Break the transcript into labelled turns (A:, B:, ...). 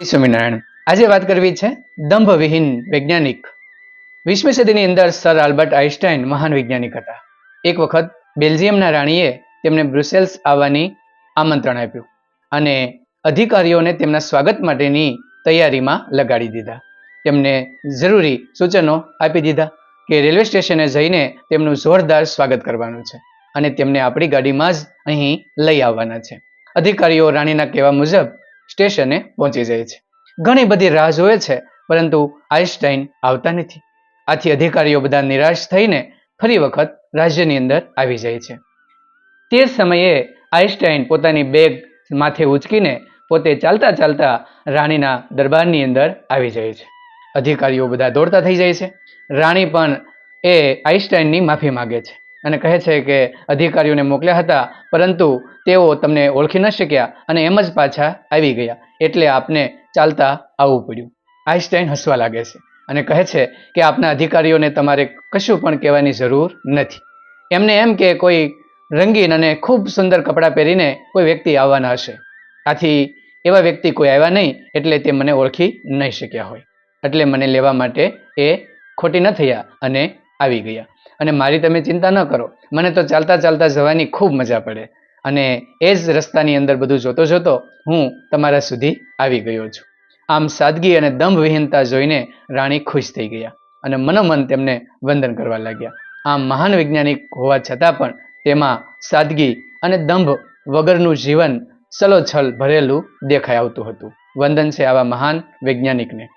A: સ્વામિનારાયણ, આજે વાત કરવી છે દંભવિહીન વૈજ્ઞાનિક. વીસમી સદીની અંદર સર આલ્બર્ટ આઇન્સ્ટાઈન મહાન વૈજ્ઞાનિક હતા. એક વખત બેલ્જિયમના રાણીએ તેમને બ્રુસેલ્સ આવવાની આમંત્રણ આપ્યું અને અધિકારીઓને તેમના સ્વાગત માટેની તૈયારીમાં લગાડી દીધા. તેમને જરૂરી સૂચનો આપી દીધા કે રેલવે સ્ટેશને જઈને તેમનું જોરદાર સ્વાગત કરવાનું છે અને તેમને આપણી ગાડીમાં જ અહીં લઈ આવવાના છે. અધિકારીઓ રાણીના કહેવા મુજબ સ્ટેશને પહોંચી જાય છે. ઘણી બધી રાહ જોવે છે, પરંતુ આઇન્સ્ટાઈન આવતા નથી. આથી અધિકારીઓ બધા નિરાશ થઈને ફરી વખત રાજ્યની અંદર આવી જાય છે. તે સમયે આઇન્સ્ટાઈન પોતાની બેગ માથે ઉચકીને પોતે ચાલતા ચાલતા રાણીના દરબારની અંદર આવી જાય છે. અધિકારીઓ બધા દોડતા થઈ જાય છે. રાણી પણ એ આઇન્સ્ટાઈનની માફી માગે છે. અને કહે છે કે અધિકારીઓને મોકલ્યા હતા, પરંતુ તેઓ તમને ઓળખી ન શક્યા અને એમ જ પાછા આવી ગયા. એટલે આપને ચાલતા આવવું પડ્યું. આઈન્સ્ટાઈન હસવા લાગે છે અને કહે છે કે આપના અધિકારીઓને તમારે કશું પણ કહેવાની જરૂર નથી. એમને એમ કે કોઈ રંગીન અને ખૂબ સુંદર કપડાં પહેરીને કોઈ વ્યક્તિ આવવાના હશે. આથી એવા વ્યક્તિ કોઈ આવ્યા નહીં, એટલે તે મને ઓળખી નહીં શક્યા હોય. એટલે મને લેવા માટે એ ખોટી ન થયા અને આવી ગયા. અને મારી તમે ચિંતા ન કરો. મને તો ચાલતા ચાલતા જવાની ખૂબ મજા પડે. અને એ જ રસ્તાની અંદર બધું જોતો જોતો હું તમારા સુધી આવી ગયો છું. આમ સાદગી અને દંભ વિહીનતા જોઈને રાણી ખુશ થઈ ગયા અને મનોમન તેમને વંદન કરવા લાગ્યા. આમ મહાન વૈજ્ઞાનિક હોવા છતાં પણ તેમાં સાદગી અને દંભ વગરનું જીવન ચલોછલ ભરેલું દેખાઈ આવતું હતું. વંદન છે આવા મહાન વૈજ્ઞાનિકને.